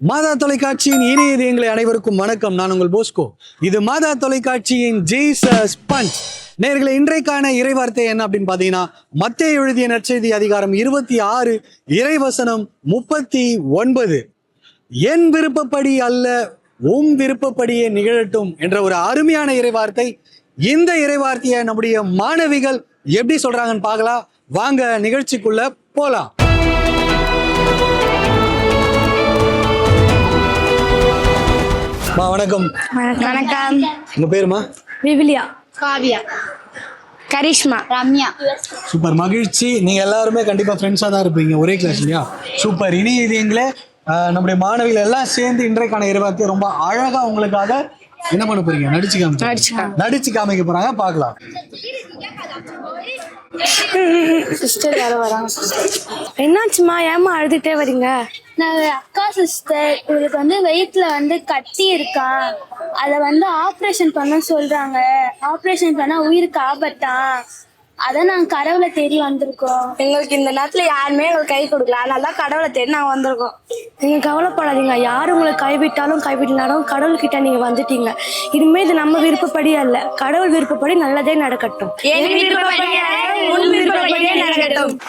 மாதா தொலைக்காட்சியின் இணைய எங்களை அனைவருக்கும் வணக்கம். நான் உங்கள் போஸ்கோ. இது மாதா தொலைக்காட்சியின் ஜீசஸ் பஞ்ச். நேர்களை இன்றைக்கான இறைவார்த்தை என்ன அப்படின்னு பார்த்தீங்கன்னா மத்திய எழுதிய நற்செய்தி அதிகாரம் இருபத்தி ஆறு இறைவசனம் முப்பத்தி ஒன்பது. என் விருப்பப்படி அல்ல உம் விருப்பப்படியே நிகழட்டும் என்ற ஒரு அருமையான இறைவார்த்தை. இந்த இறைவார்த்தையை நம்முடைய மாணவிகள் எப்படி சொல்றாங்கன்னு பார்க்கலாம். வாங்க நிகழ்ச்சிக்குள்ள போலாம். மா வணக்கம். வணக்கம். உங்க பேருமா? விவிலியா. காவியா. கரிஷ்மா. ரம்யா. சூப்பர். மகிழ்ச்சி. நீங்க எல்லாருமே கண்டிப்பா ஃப்ரெண்ட்ஸா தான் இருப்பீங்க. ஒரே கிளாஸ் இல்லையா? சூப்பர். இனி இது எங்களே ஆஹ், நம்முடைய மாணவிகள் எல்லாம் சேர்ந்து இன்றைக்கான இறைவார்த்தையை ரொம்ப அழகா உங்களுக்காக என்ன பண்ண போறீங்க? நடிச்சு காமிச்சு நடிச்சு காமிக்க. போறாங்க பார்க்கலாம். சிஸ்டர் யாரோ வராங்க. என்னாச்சுமா ஏமா அழுதுகிட்டே வரீங்க? நான் அக்கா சிஸ்டர் இவளுக்கு வந்து வயிற்றுல வந்து கட்டி இருக்கா. அதை வந்து ஆப்ரேஷன் பண்ண சொல்றாங்க. ஆப்ரேஷன் பண்ணா உயிருக்கு ஆபத்தான் அதான் நாங்கள் கடவுளை தேடி வந்திருக்கோம். எங்களுக்கு இந்த நேரத்துல யாருமே எங்களுக்கு கை கொடுக்கல. அதனால தான் கடவுளை தேடி நாங்க வந்திருக்கோம். நீங்க கவலைப்படாதீங்க. யார் உங்களை கைவிட்டாலும் கைவிடலாலும் கடவுள் கிட்ட நீங்க வந்துட்டீங்க. இனிமே இது நம்ம விருப்பப்படி அல்ல. கடவுள் விருப்பப்படி நல்லதே நடக்கட்டும். நடக்கட்டும்.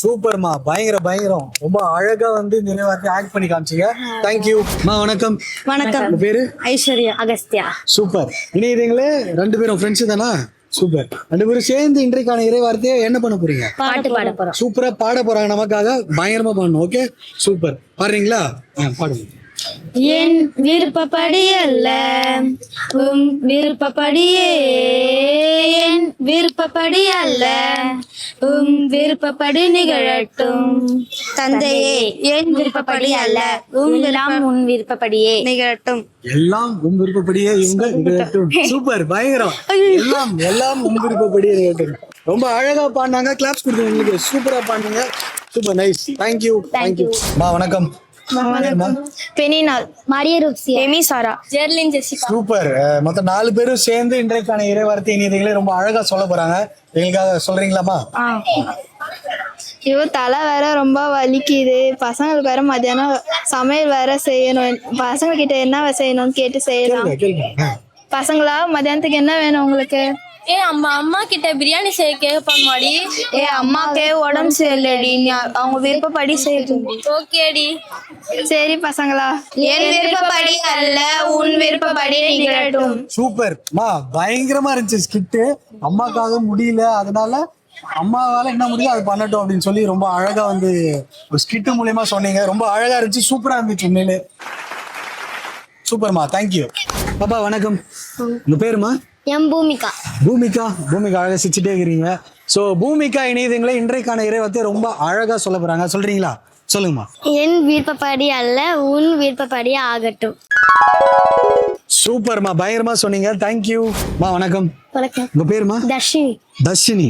சூப்பர்மா பயங்கர பயங்கரம். ரொம்ப அழகா வந்து இந்த இறைவார்த்தையை ஆக்ட் பண்ணி காமிச்சீங்க. தேங்க்யூ மா வணக்கம். வணக்கம். உங்க பேரு? ஐஸ்வர்யா அகஸ்தியா. சூப்பர் இனி இதுங்களே ரெண்டு பேரும் ஃப்ரெண்ட்ஸ் தானா? சூப்பர். ரெண்டு பேரும் சேர்ந்து இன்றைக்கான இறைவார்த்தையை என்ன பண்ண போறீங்க? பாட்டு பாட போறோம். சூப்பரா பாட போறாங்க. நமக்காக பயங்கரமா பாடணும். Okay super. பாடுறீங்களா? பாடுங்க. என் விருப்பப்படி அல்ல. உம் விருப்பப்படியே என் விருப்பப்படி அல்ல. உம் விருப்பப்படி நிகழட்டும். தந்தையே என் விருப்பப்படி அல்ல. உம் எல்லாம் உன் விருப்பப்படியே. நிகழட்டும். எல்லாம் உங்க விருப்பப்படியே இவங்க நிகழட்டும். சூப்பர் பயங்கரம். எல்லாம் எல்லாம் உங்க விருப்பப்படியே நிகழட்டும். ரொம்ப அழகா பாடினாங்க. கிளாப்ஸ் கொடுத்து உங்களுக்கு சூப்பரா பாடுங்க சூப்பர் நைஸ் தேங்க்யூ தேங்க்யூ மா வணக்கம். பெனினால். Maria Roopsi Amy Sarah. Jerlin Jessica. Super. மொத்தம் நாலு பேரும் சேர்ந்து இன்றைக்கான இறைவார்த்தை நீதிகளை ரொம்ப அழகா சொல்ல போறாங்க. எங்களுக்காக சொல்றீங்களாமா ஐயோ தலை வேற ரொம்ப வலிக்குது. பசங்களுக்கு வேற மத்தியானம் சமையல் வேற செய்யணும். பசங்க கிட்ட என்ன செய்யணும்னு கேட்டு செய்யலாம். பசங்களா மத்தியானத்துக்கு என்ன வேணும் உங்களுக்கு? ஏ அம்மா அம்மா கிட்ட பிரியாணி செய்ய கேட்பாங்க மாடி ஏ அம்மாக்கே உடம்பு சரியில்லடி. நீ அவங்க விருப்பப்படி செய்யட்டும் ஓகேடி. சரி பசங்களா. என் விருப்பப்படி அல்ல உன் விருப்பப்படி நிகழட்டும். சூப்பர். மா பயங்கரமா இருந்துச்சு ஸ்கிட்டு. அம்மாக்காக முடியல. அதனால அம்மாவால என்ன முடியும் அது பண்ணட்டும் அப்படின்னு சொல்லி ரொம்ப அழகா வந்து ஒரு ஸ்கிட்டு மூலியமா சொன்னீங்க. ரொம்ப அழகா இருந்துச்சு. சூப்பரா இருந்துச்சு உண்மையிலே. சூப்பர்மா தேங்க்யூ பாப்பா வணக்கம். உங்க பேருமா? எம் பூமிகா. பூமிகா பூமிகா அழகா சிரிச்சுட்டே இருக்கிறீங்க. ஸோ பூமிகா இணையதுங்களை இன்றைக்கான இறைவத்தை ரொம்ப அழகா சொல்ல போறாங்க. சொல்றீங்களா? சொல்லுங்கம்மா. என் விருப்பப்படி அல்ல உன் விருப்பப்படி ஆகட்டும். சூப்பர்மா பயங்கரமா சொன்னீங்க. தேங்க்யூ மா வணக்கம். வணக்கம். உங்க பேருமா? தர்ஷினி. தர்ஷினி.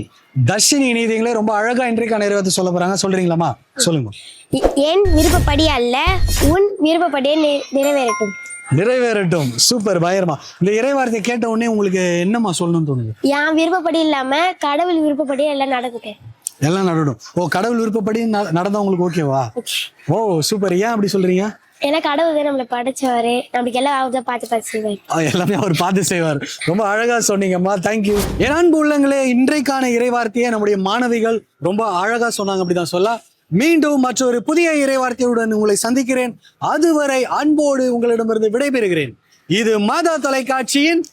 தர்ஷினி இணையதீங்களே ரொம்ப அழகா இன்றைக்கான இறைவத்தை சொல்ல போறாங்க. சொல்றீங்களாமா சொல்லுங்க. என் விருப்பப்படி அல்ல உன் விருப்பப்படியே நிறைவேறட்டும். நிறைவேறட்டும். சூப்பர் பயங்கரமா. இந்த இறைவார்த்தை கேட்ட உடனே உங்களுக்கு என்னம்மா சொல்லணும்னு தோணுது? என் விருப்பப்படி இல்லாம கடவுள் விருப்பப்படி எல்லாம் நடக்குது எல்லாம் நடடும். ஓ கடவுள் விருப்பப்படி ந- நடந்தா உங்களுக்கு ஓகேவா? ஓ சூப்பர். ஏன் அப்படி சொல்றீங்க? ஏன்னா கடவுள் தான் நம்மளை படைச்சவரு. நம்மளுக்கு எல்லாம் அவர் தான் பார்த்து பார்த்து செய்வார். எல்லாமே அவர் பார்த்து செய்வார். ரொம்ப அழகா சொன்னீங்கம்மா. தேங்க்யூ என் அன்பு உள்ளங்களே இன்றைக்கான இறைவார்த்தையை நம்முடைய மாணவிகள் ரொம்ப அழகா சொன்னாங்க அப்படிதான் சொல்ல மீண்டும் மற்றொரு புதிய இறைவார்த்தையுடன் உங்களை சந்திக்கிறேன். அதுவரை அன்போடு உங்களிடமிருந்து விடைபெறுகிறேன். இது மாதா தொலைக்காட்சியின்